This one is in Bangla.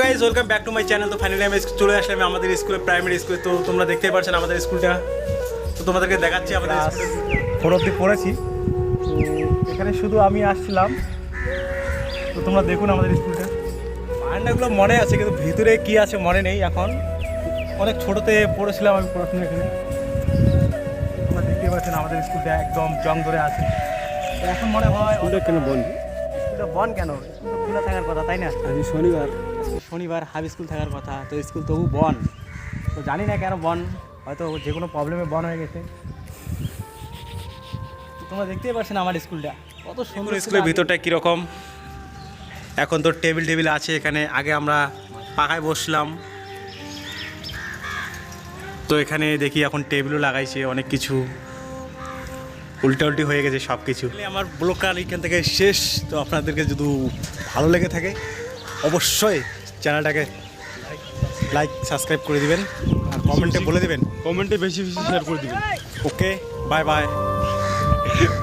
Guys welcome back to my channel তো ফাইনালি আমি চলে আসলাম আমাদের স্কুলে প্রাইমারি স্কুলে তো তোমরা দেখতেই পাচ্ছেন আমাদের স্কুলটা তো তোমাদেরকে দেখাচ্ছি আমাদের ফোর অব্দি পড়েছি। তো এখানে শুধু আমি আসছিলাম। তো তোমরা দেখুন আমাদের স্কুলটা বারান্দাগুলো মনে আছে কিন্তু ভিতরে কি আছে মনে নেই এখন। অনেক ছোটোতে পড়েছিলাম আমি পড়াশোনা এখানে। তোমরা দেখতে পাচ্ছেন আমাদের স্কুলটা একদম জং ধরে আছে। এখন মনে হয় স্কুলটা কেন বন্ধ? বন কেন? খোলা থাকার কথা তাই না? আজ শনিবার। শনিবার হাফ স্কুল থাকার কথা তো স্কুল তবু বন। তো জানি না কেন বন হয়তো যে কোনো প্রবলেমে বন হয়ে গেছে। তো তোমরা দেখতেই পাচ্ছেন আমার স্কুলটা। কত সুন্দর স্কুলের ভিতরটা কীরকম? এখন তো টেবিল টেবিল আছে এখানে আগে আমরা পাকায় বসলাম। তো এখানে দেখি এখন টেবিলও লাগাইছে অনেক কিছু। উল্টা উল্টি হয়ে গেছে সব কিছু আমার ব্লগটা এখান থেকে শেষ। তো আপনাদেরকে যদি ভালো লেগে থাকে অবশ্যই চ্যানেলটাকে লাইক সাবস্ক্রাইব করে দিবেন আর কমেন্টে বলে দিবেন। কমেন্টে বেশি বেশি শেয়ার করে দিবেন। Okay bye bye